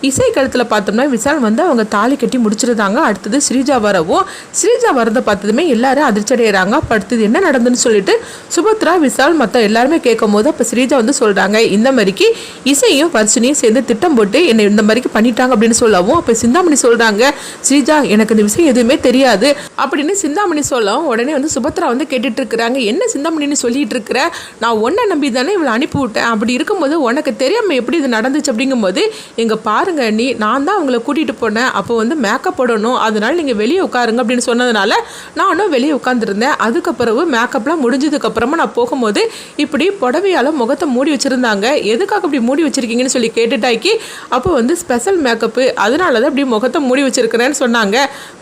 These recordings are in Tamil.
இசை கழுத்தில் பார்த்தோம்னா விசால் வந்து அவங்க தாலி கட்டி முடிச்சிருந்தாங்க. அடுத்தது ஸ்ரீஜா வரவும் ஸ்ரீஜா வரதை பார்த்ததுமே எல்லாரும் அதிர்ச்சி அடைகிறாங்க அப்போ அடுத்தது என்ன நடந்துன்னு சொல்லிட்டு சுபத்ரா விசால் மற்ற எல்லாருமே கேட்கும் போது அப்போ ஸ்ரீஜா வந்து சொல்கிறாங்க இந்த மாதிரிக்கு இசையும் வர்ஷினியும் சேர்ந்து திட்டம் போட்டு என்னை இந்த மாதிரிக்கு பண்ணிட்டாங்க அப்படின்னு சொல்லவும் அப்போ சிந்தாமணி சொல்கிறாங்க ஸ்ரீஜா எனக்கு இந்த விஷயம் எதுவுமே தெரியாது அப்படின்னு சிந்தாமணி சொல்லவும் உடனே வந்து சுபத்ரா வந்து கேட்டுட்டு இருக்கிறாங்க என்ன சிந்தாமணின்னு சொல்லிட்டு இருக்கிற? நான் ஒன்றை நம்பி தானே இவளை அனுப்பி விட்டேன் அப்படி இருக்கும்போது உனக்கு தெரியாமல் எப்படி இது நடந்துச்சு? அப்படிங்கும்போது எங்கள் பாருங்க நீ நான் தான் அவங்கள கூட்டிகிட்டு போனேன். அப்போ வந்து மேக்கப் போடணும். அதனால நீங்கள் வெளியே உட்காருங்க அப்படின்னு சொன்னதுனால நானும் வெளியே உட்காந்துருந்தேன் அதுக்கப்புறவு மேக்கப்லாம் முடிஞ்சதுக்கப்புறமா நான் போகும்போது இப்படி புடவையால் முகத்தை மூடி வச்சுருந்தாங்க. எதுக்காக இப்படி மூடி வச்சுருக்கீங்கன்னு சொல்லி கேட்டுட்டாக்கி அப்போ வந்து ஸ்பெஷல் மேக்கப்பு அதனால தான் இப்படி முகத்தை மூடி வச்சுருக்கிறேன்னு சொன்னாங்க.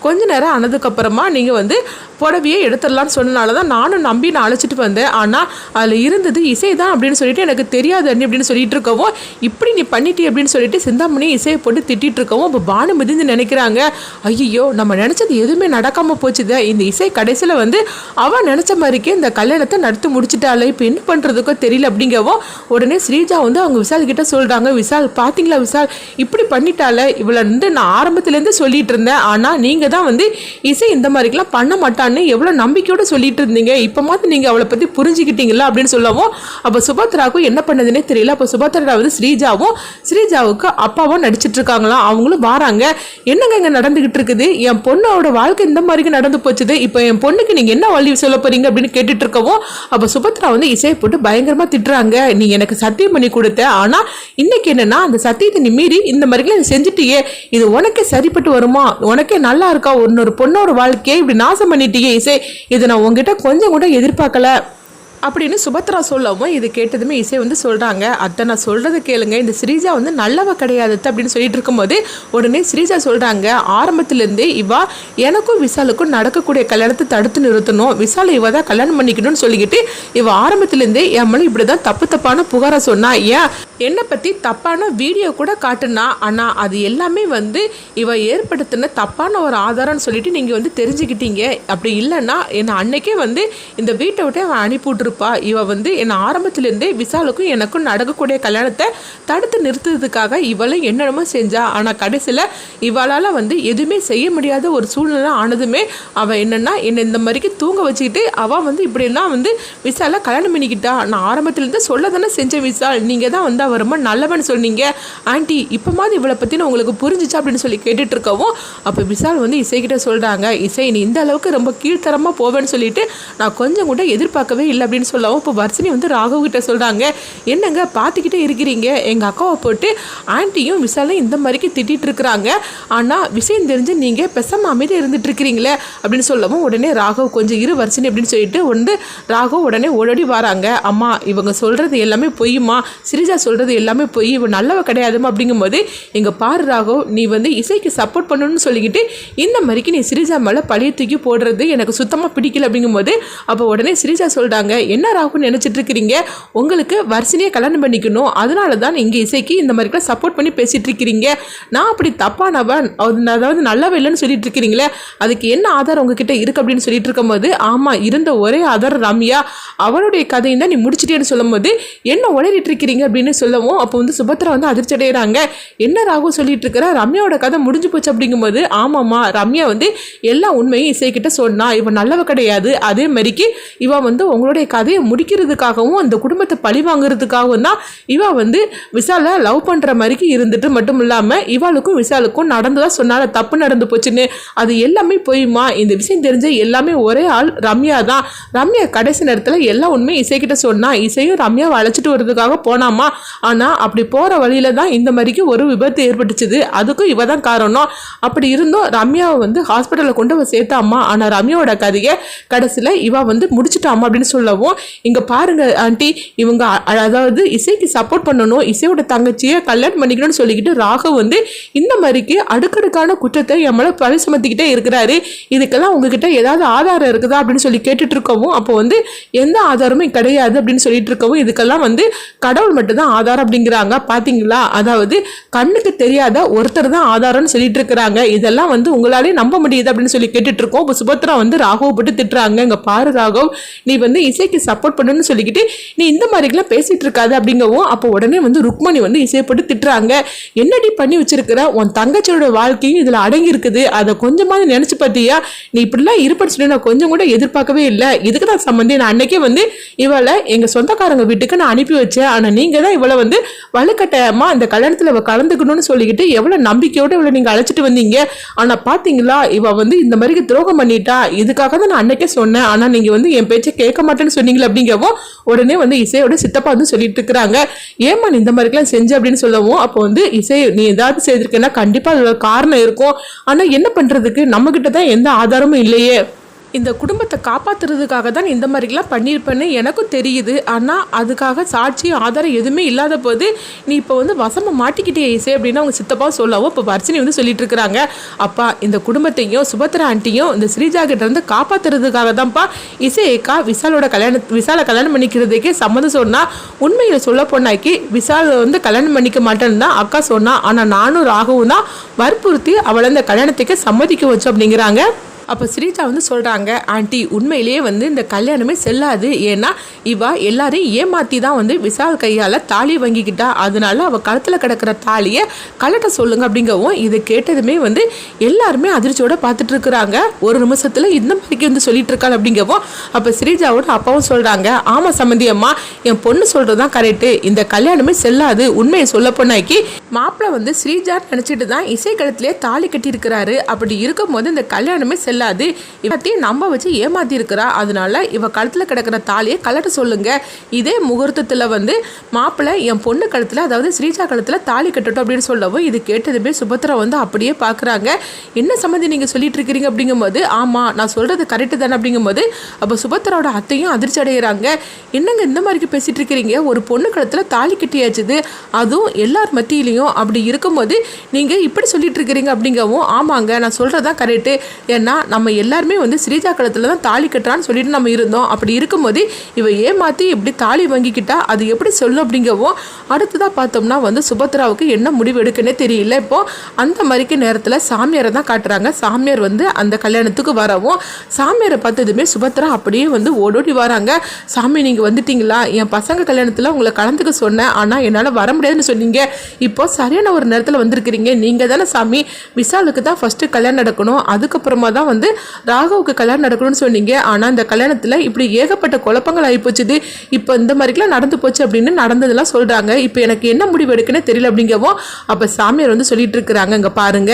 கொஞ்ச நேரம் ஆனதுக்கப்புறமா நீங்கள் வந்து புடவையே எடுத்துடலான்னு சொன்னனால தான் நானும் நம்பி நான் அழைச்சிட்டு வந்தேன். ஆனால் அதில் இருந்தது இசை தான் அப்படின்னு சொல்லிட்டு எனக்கு தெரியாது அண்ணி அப்படின்னு சொல்லிட்டு இருக்கவும் இப்படி நீ பண்ணிட்டி அப்படின்னு சொல்லிட்டு சிந்தாமணி இசையை போட்டு திட்டிட்டு இருக்கவும் இப்போ பானு மிதிந்து நினைக்கிறாங்க. ஐயோ நம்ம நினச்சது எதுவுமே நடக்காமல் போச்சுதே. இந்த இசை கடைசியில் வந்து அவன் நினச்ச மாதிரிக்கே இந்த கல்யாணத்தை நடத்தி முடிச்சிட்டாலே. இப்போ என்ன பண்ணுறதுக்கோ தெரியல அப்படிங்கவோ உடனே ஸ்ரீஜா வந்து அவங்க விசால் கிட்ட சொல்கிறாங்க விசால் பார்த்தீங்களா விசால்? இப்படி பண்ணிட்டால இவளை வந்து நான் ஆரம்பத்துலேருந்து சொல்லிட்டு இருந்தேன். ஆனால் நீங்கள் தான் வந்து இசை இந்த மாதிரிக்கெல்லாம் பண்ண மாட்டான்னு எவ்வளோ நம்பிக்கையோடு சொல்லிட்டு இருந்தீங்க. இப்போ மாதிரி நீங்கள் அவளை பற்றி புரிஞ்சுக்கிட்டீங்களா? அப்படின்னு சொல்லவும் அப்போ சுபத்ராவுக்கும் என்ன பண்ணதுன்னே தெரியல. அப்போ சுபத்ரா வந்து ஸ்ரீஜாவும் ஸ்ரீஜாவுக்கு அப்பாவும் நடிச்சிட்டு இருக்காங்களாம் அவங்களும் வாராங்க. என்னங்க இங்கே நடந்துகிட்டு இருக்குது என் பொண்ணோட வாழ்க்கை இந்த மாதிரி நடந்து போச்சுது. இப்போ என் பொண்ணுக்கு நீங்கள் என்ன வழி சொல்ல போறீங்க அப்படின்னு கேட்டுட்டு இருக்கவும் அப்போ சுபத்ரா வந்து இசையை போட்டு பயங்கரமாக திட்டுறாங்க. நீ எனக்கு சத்தியம் பண்ணி கொடுத்த. ஆனால் இன்னைக்கு என்னன்னா அந்த சத்தியத்தை நீ மீறி இந்த மாதிரிலாம் நீ செஞ்சுட்டியே. இது உனக்கே சரிப்பட்டு வருமா? உனக்கே நல்லா இருக்கா? இன்னொரு பொண்ணோட வாழ்க்கையை இப்படி நாசம் பண்ணிட்டியே இசை. இதை நான் உங்ககிட்ட கொஞ்சம் கூட எதிர்பார்க்கல. அப்படின்னு சுபத்ரா சொல்லவும் இது கேட்டதுமே இசை வந்து சொல்கிறாங்க அத்தை நான் சொல்கிறத கேளுங்க. இந்த ஸ்ரீஜா வந்து நல்லவ கிடையாது அப்படின்னு சொல்லிட்டு இருக்கும்போது உடனே ஸ்ரீஜா சொல்கிறாங்க ஆரம்பத்துலேருந்தே இவா எனக்கும் விசாலுக்கும் நடக்கக்கூடிய கல்யாணத்தை தடுத்து நிறுத்தணும். விசாலை இவ தான் கல்யாணம் பண்ணிக்கணும்னு சொல்லிக்கிட்டு இவ ஆரம்பத்துலேருந்தே என் மேலே இப்படி தான் தப்பு தப்பான புகாரை சொன்னா. ஏன்? என்னை பற்றி தப்பான வீடியோ கூட காட்டுனா ஆனால் அது எல்லாமே வந்து இவ ஏற்படுத்தின தப்பான ஒரு ஆதாரம்னு சொல்லிட்டு நீங்கள் வந்து தெரிஞ்சுக்கிட்டீங்க. அப்படி இல்லைன்னா என்னை அன்னைக்கே வந்து இந்த வீட்டை விட்டு அவன் அனுப்பி விட்டுருப்பா இவ வந்து என்னை ஆரம்பத்துலேருந்தே விசாலுக்கும் எனக்கும் நடக்கக்கூடிய கல்யாணத்தை தடுத்து நிறுத்துறதுக்காக இவளும் என்னென்னமோ செஞ்சா. ஆனால் கடைசியில் இவளால் வந்து எதுவுமே செய்ய முடியாத ஒரு சூழ்நிலை ஆனதுமே அவள் என்னென்னா என்னை இந்த மாதிரிக்கு தூங்க வச்சுக்கிட்டு அவள் வந்து இப்படிலாம் வந்து விசாலை கல்யாணம் பண்ணிக்கிட்டா. நான் ஆரம்பத்துலேருந்து சொல்ல தானே செஞ்சேன் விசால். நீங்கள் தான் வந்து அவள் ரொம்ப நல்லவன் சொன்னீங்க. ஆண்டி இப்போ மாதிரி இவளை பற்றின உங்களுக்கு புரிஞ்சிச்சா? அப்படின்னு சொல்லி கேட்டுட்டு இருக்கவும் அப்போ விசால் வந்து இசைக்கிட்ட சொல்கிறாங்க இசை நீ இந்த அளவுக்கு ரொம்ப கீழ்த்தரமாக போவேன்னு சொல்லிட்டு நான் கொஞ்சம் கூட எதிர்பார்க்கவே இல்லை. அப்படின்னு சொல்லவும் இப்போ வர்ஷினி வந்து ராகவ் கிட்ட சொல்கிறாங்க என்னங்க பார்த்துக்கிட்டே இருக்கிறீங்க. எங்கள் அக்காவை போட்டு ஆண்டியும் விசாலும் இந்த மாதிரிக்கு திட்டிட்டு இருக்கிறாங்க ஆனால் விஷயம் தெரிஞ்சு நீங்கள் பெசாம அமைதியாக இருந்துட்டு இருக்கிறீங்களே அப்படின்னு சொல்லவும் உடனே ராகவ் கொஞ்சம் இரு வர்ஷினி அப்படின்னு சொல்லிட்டு வந்து ராகவ் உடனே ஓடோடி வராங்க. அம்மா இவங்க சொல்கிறது எல்லாமே பொய்யுமா? சிரிஜா சொல்கிறது எல்லாமே போய். இவன் நல்லவ கிடையாதுமா அப்படிங்கும்போது இங்கே பாரு ராகவ் நீ வந்து இசைக்கு சப்போர்ட் பண்ணணும்னு சொல்லிக்கிட்டு இந்த மாதிரிக்கு நீ சிரிஜா மேலே பழைய தூக்கி போடுறது எனக்கு சுத்தமாக பிடிக்கல. அப்படிங்கும்போது அப்போ உடனே சிரிஜா சொல்கிறாங்க என்ன ராகுன்னு நினச்சிட்டு இருக்கிறீங்க? உங்களுக்கு வரிசனையே கல்யாணம் பண்ணிக்கணும். அதனால தான் இங்கே இசைக்கு இந்த மாதிரிக்கெல்லாம் சப்போர்ட் பண்ணி பேசிகிட்டு இருக்கிறீங்க. நான் அப்படி தப்பானவன் அது- அதாவது நல்லவ இல்லைன்னு சொல்லிட்டு இருக்கிறீங்களே அதுக்கு என்ன ஆதாரம் உங்ககிட்ட இருக்கு? அப்படின்னு சொல்லிட்டு இருக்கும்போது ஆமாம் இருந்த ஒரே ஆதாரம் ரம்யா. அவளுடைய கதையும் தான் நீ முடிச்சிட்டேன்னு சொல்லும்போது என்ன உளறிட்டு இருக்கிறீங்க? அப்படின்னு சொல்லவும் அப்போ வந்து சுபத்ரா வந்து அதிர்ச்சி அடைகிறாங்க என்ன ராகு சொல்லிட்டு இருக்கிற? ரம்யாவோட கதை முடிஞ்சு போச்சு அப்படிங்கும்போது ஆமாம்மா ரம்யா வந்து எல்லா உண்மையும் இசைக்கிட்ட சொன்னா இவன் நல்லவ கிடையாது. அதே மாதிரிக்கு இவன் வந்து உங்களுடைய கதையை முடிக்கிறதுக்காகவும் அந்த குடும்பத்தை பழி வாங்குறதுக்காகவும் தான் இவ வந்து விசாலை லவ் பண்ணுற மாதிரிக்கு இருந்துட்டு மட்டும் இல்லாமல் இவாளுக்கும் விசாலுக்கும் நடந்ததா சொன்னால தப்பு நடந்து போச்சுன்னு. அது எல்லாமே போயுமா? இந்த விஷயம் தெரிஞ்ச எல்லாமே ஒரே ஆள் ரம்யா தான். ரம்யா கடைசி நேரத்தில் எல்லா உண்மையும் இசைக்கிட்ட சொன்னா இசையும் ரம்யாவை அழைச்சிட்டு வர்றதுக்காக போனாமா? ஆனால் அப்படி போகிற வழியில தான் இந்த மாதிரிக்கு ஒரு விபத்து ஏற்பட்டுச்சுது. அதுக்கும் இவ தான் காரணம். அப்படி இருந்தும் ரம்யாவை வந்து ஹாஸ்பிட்டலில் கொண்டு போய் சேர்த்தாம்மா. ஆனால் ரம்யாவோட கதையை கடைசியில் இவ வந்து முடிச்சுட்டாமா அப்படின்னு சொல்லவும் இங்கே பாருங்கள் ஆண்டி இவங்க அதாவது இசைக்கு சப்போர்ட் பண்ணணும் இசையோட தங்கச்சியை கல்யாணம் பண்ணிக்கணும்னு சொல்லிக்கிட்டு ராகவ் வந்து இந்த மாதிரிக்கு அடுக்கடுக்கான குற்றத்தை என் மேலே பழி சுமத்திக்கிட்டே இருக்கிறாரு. இதுக்கெல்லாம் உங்ககிட்ட ஏதாவது ஆதாரம் இருக்குதா அப்படின்னு சொல்லி கேட்டுட்டு இருக்கவும் அப்போ வந்து எந்த ஆதாரமும் கிடையாது அப்படின்னு சொல்லிட்டு இருக்கவும் இதுக்கெல்லாம் வந்து கடவுள் மட்டும்தான் ஆதாரம் அப்படிங்கிறாங்க. பார்த்தீங்களா அதாவது கண்ணுக்கு தெரியாத ஒருத்தர் தான் ஆதாரம்னு சொல்லிட்டு இருக்கிறாங்க இதெல்லாம் வந்து உங்களாலே நம்ப முடியுது அப்படின்னு சொல்லி கேட்டுட்டு இருக்கோம் இப்போ சுபத்ரா வந்து ராகவ் போட்டு திட்டுறாங்க. இங்க பாரு ராகவ் நீ வந்து இசைக்கு சப்போர்ட் பண்ணுன்னு சொல்லிக்கிட்டு நீ இந்த மாதிரிலாம் பேசிட்டு இருக்காது அப்படிங்கவும் அப்போ உடனே வந்து ருக்மணி வந்து இசையை போட்டு திட்டுறாங்க. என்னடி பண்ணி வச்சிருக்கிற? உன் தங்கச்சியோட வாழ்க்கையும் இதில் அடங்கி இருக்குது அதை கொஞ்சமாவது நினச்சி பார்த்தியா நீ இப்படிலாம் இருப்பன்னு சொல்லி நான் கொஞ்சம் கூட எதிர்பார்க்கவே இல்லை. இதுக்கு தான் சம்மந்தி நான் அன்னைக்கே வந்து இவளை எங்கள் சொந்தக்காரங்க வீட்டுக்கு நான் அனுப்பி வச்சேன். ஆனால் நீங்க தான் இவ்வளோ இவளை வந்து வலுக்கட்டாயமா அந்த கல்யாணத்துல இவ கலந்துக்கணும்னு சொல்லிக்கிட்டு எவ்வளவு நம்பிக்கையோட இவளை நீங்க அழைச்சிட்டு வந்தீங்க? ஆனா பாத்தீங்களா இவ வந்து இந்த மாதிரி துரோகம் பண்ணிட்டா. இதுக்காக தான் நான் அன்னைக்கே சொன்னேன். ஆனா நீங்க வந்து என் பேச்சை கேட்க மாட்டேன்னு சொன்னீங்களே அப்படிங்கவும் உடனே வந்து இசையோட சித்தப்பா வந்து சொல்லிட்டு இருக்கிறாங்க. ஏமா நீ இந்த மாதிரிலாம் செஞ்ச அப்படின்னு சொல்லவும் அப்போ வந்து இசை நீ ஏதாவது செய்திருக்கேன்னா கண்டிப்பா அதோட காரணம் இருக்கும். ஆனா என்ன பண்றதுக்கு? நம்ம கிட்ட தான் எந்த ஆதாரமும் இல்லையே. இந்த குடும்பத்தை காப்பாற்றுறதுக்காக தான் இந்த மாதிரிலாம் பண்ணியிருப்பேன்னு எனக்கும் தெரியுது. ஆனால் அதுக்காக சாட்சி ஆதாரம் எதுவுமே இல்லாத போது நீ இப்போ வந்து வசமாக மாட்டிக்கிட்டே இசை அப்படின்னு அவங்க சித்தப்பா சொல்லவும் இப்போ வர்ஷினி வந்து சொல்லிட்டு இருக்கிறாங்க. அப்பா இந்த குடும்பத்தையும் சுபத்ரா ஆண்டியும் இந்த ஸ்ரீஜா கிட்ட இருந்து காப்பாற்றுறதுக்காக தான்ப்பா இசையக்கா விசாலோட கல்யாண விசாலை கல்யாணம் பண்ணிக்கிறதுக்கே சம்மதம் சொன்னால் உண்மையில் சொல்ல போனாக்கி விசால் வந்து கல்யாணம் பண்ணிக்க மாட்டேன்னு தான் அக்கா சொன்னா. ஆனால் நானும் ராகவும் தான் வற்புறுத்தி அவளை அந்த கல்யாணத்துக்கு சம்மதிக்க வச்சோம் அப்படிங்கிறாங்க. அப்போ ஸ்ரீஜா வந்து சொல்கிறாங்க ஆண்டி உண்மையிலேயே வந்து இந்த கல்யாணமே செல்லாது. ஏன்னா இவா எல்லாரையும் ஏமாற்றி தான் வந்து விசால் கையால் தாலி வாங்கிக்கிட்டா. அதனால அவள் கழுத்தில் கிடக்கிற தாலியை கலட்ட சொல்லுங்க அப்படிங்கவும் இதை கேட்டதுமே வந்து எல்லாருமே அதிர்ச்சியோட பார்த்துட்டு இருக்கிறாங்க ஒரு நிமிஷத்தில் இந்த மாதிரிக்கு வந்து சொல்லிட்டு இருக்காள் அப்படிங்கவும் அப்போ ஸ்ரீஜாவோட அப்பாவும் சொல்கிறாங்க ஆமாம் சம்மந்தி அம்மா என் பொண்ணு சொல்கிறது தான் கரெக்டு இந்த கல்யாணமே செல்லாது. உண்மையை சொல்ல போனாக்கி மாப்பிள்ளை வந்து ஸ்ரீஜான்னு நினச்சிட்டு தான் இசை தாலி கட்டியிருக்கிறாரு. அப்படி இருக்கும்போது இந்த கல்யாணமே செல்லாது இவத்தையும் நம்ப வச்சு ஏமாத்தியிருக்கிறா. அதனால இவ கழுத்தில் கிடக்கிற தாலியை கலட்ட சொல்லுங்க. இதே முகூர்த்தத்தில் வந்து மாப்பிள்ளை என் பொண்ணு கழுத்தில் அதாவது ஸ்ரீஜா கழுத்தில் தாலி கட்டட்டும் அப்படின்னு சொல்லவும் இது கேட்டதுமே சுபத்ரா வந்து அப்படியே பார்க்குறாங்க. என்ன சம்மந்தி நீங்கள் சொல்லிட்டு இருக்கிறீங்க அப்படிங்கும்போது ஆமாம் நான் சொல்கிறது கரெக்டு தானே அப்படிங்கும்போது அப்போ சுபத்ராவோட அத்தையும் அதிர்ச்சி அடைகிறாங்க என்னங்க இந்த மாதிரி பேசிட்டு இருக்கிறீங்க? ஒரு பொண்ணு கழுத்தில் தாலி கட்டியாச்சுது. அதுவும் எல்லார் மத்தியிலையும் அப்படி இருக்கும்போது நீங்கள் இப்படி சொல்லிட்டு இருக்கிறீங்க அப்படிங்கவும் ஆமாங்க நான் சொல்கிறதான் கரெக்டு ஏன்னா நம்ம எல்லாருமே வந்து ஸ்ரீஜா கழுத்தில் தான் தாலி கட்டுறான்னு சொல்லிட்டு நம்ம இருந்தோம். அப்படி இருக்கும்போது இவ ஏமாற்றி இப்படி தாலி வாங்கிக்கிட்டா அது எப்படி சொல்லும் அப்படிங்கவும் அடுத்ததாக பார்த்தோம்னா வந்து சுபத்ராவுக்கு என்ன முடிவு எடுக்குன்னே தெரியல. இப்போது அந்த மாதிரிக்கு நேரத்தில் சாமியாரை தான் காட்டுறாங்க. சாமியார் வந்து அந்த கல்யாணத்துக்கு வரவும் சாமியாரை பார்த்ததுமே சுபத்ரா அப்படியே வந்து ஓடோடி வராங்க. சாமி நீங்கள் வந்துட்டீங்களா? என் பசங்க கல்யாணத்தில் உங்களை கலந்துக்க சொன்னேன். ஆனால் என்னால் வர முடியாதுன்னு சொன்னீங்க. இப்போ சரியான ஒரு நேரத்தில் வந்திருக்கிறீங்க. நீங்கள் தானே சாமி விசாலுக்கு தான் ஃபஸ்ட்டு கல்யாணம் நடக்கணும். அதுக்கப்புறமா தான் வந்து ராகவுக்கு கல்யாணம் நடக்கணும்னு சொன்னீங்க. ஆனால் இந்த கல்யாணத்தில் இப்படி ஏகப்பட்ட குழப்பங்கள் ஆகிப்போச்சுது இப்போ இந்த மாதிரிக்கெலாம் நடந்து போச்சு அப்படின்னு நடந்ததெல்லாம் சொல்கிறாங்க இப்போ எனக்கு என்ன முடிவு எடுக்குன்னு தெரியல அப்படிங்கவும் அப்போ சாமியார் வந்து சொல்லிட்டு இருக்கிறாங்க. இங்கே பாருங்க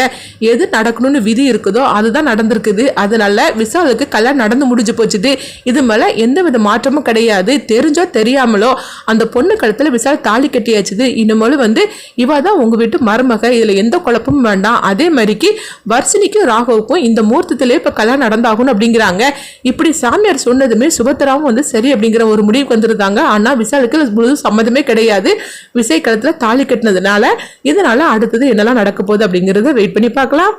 எது நடக்கணும்னு விதி இருக்குதோ அதுதான் நடந்திருக்குது. அதனால விசாலுக்கு கல்யாணம் நடந்து முடிஞ்சு போச்சுது. இது மேலே எந்த வித மாற்றமும் கிடையாது. தெரிஞ்சோ தெரியாமலோ அந்த பொண்ணு கழுத்தில் விசால் தாலி கட்டியாச்சுது. இனிமேலும் வந்து இவ தான் உங்கள் வீட்டு மருமக. இதில் எந்த குழப்பமும் வேண்டாம். அதே மாதிரிக்கு வர்ஷினிக்கும் ராகவுக்கும் இந்த மூர்த்தத்தில் இப்போ கல்யாணம் நடந்தாகணும் அப்படிங்கிறாங்க. இப்படி சாமியார் சொன்னதுமே சுபத்ராவும் வந்து சரி அப்படிங்கிற ஒரு முடிவுக்கு வந்துருந்தாங்க. ஆனால் விசாலுக்கு முழு சம்மதமே கிடையாது. விசை களத்தில் தாலி கட்டினதுனால இதனால அடுத்தது என்னெல்லாம் நடக்க போகுது அப்படிங்கிறத வெயிட் பண்ணி பார்க்கலாம்.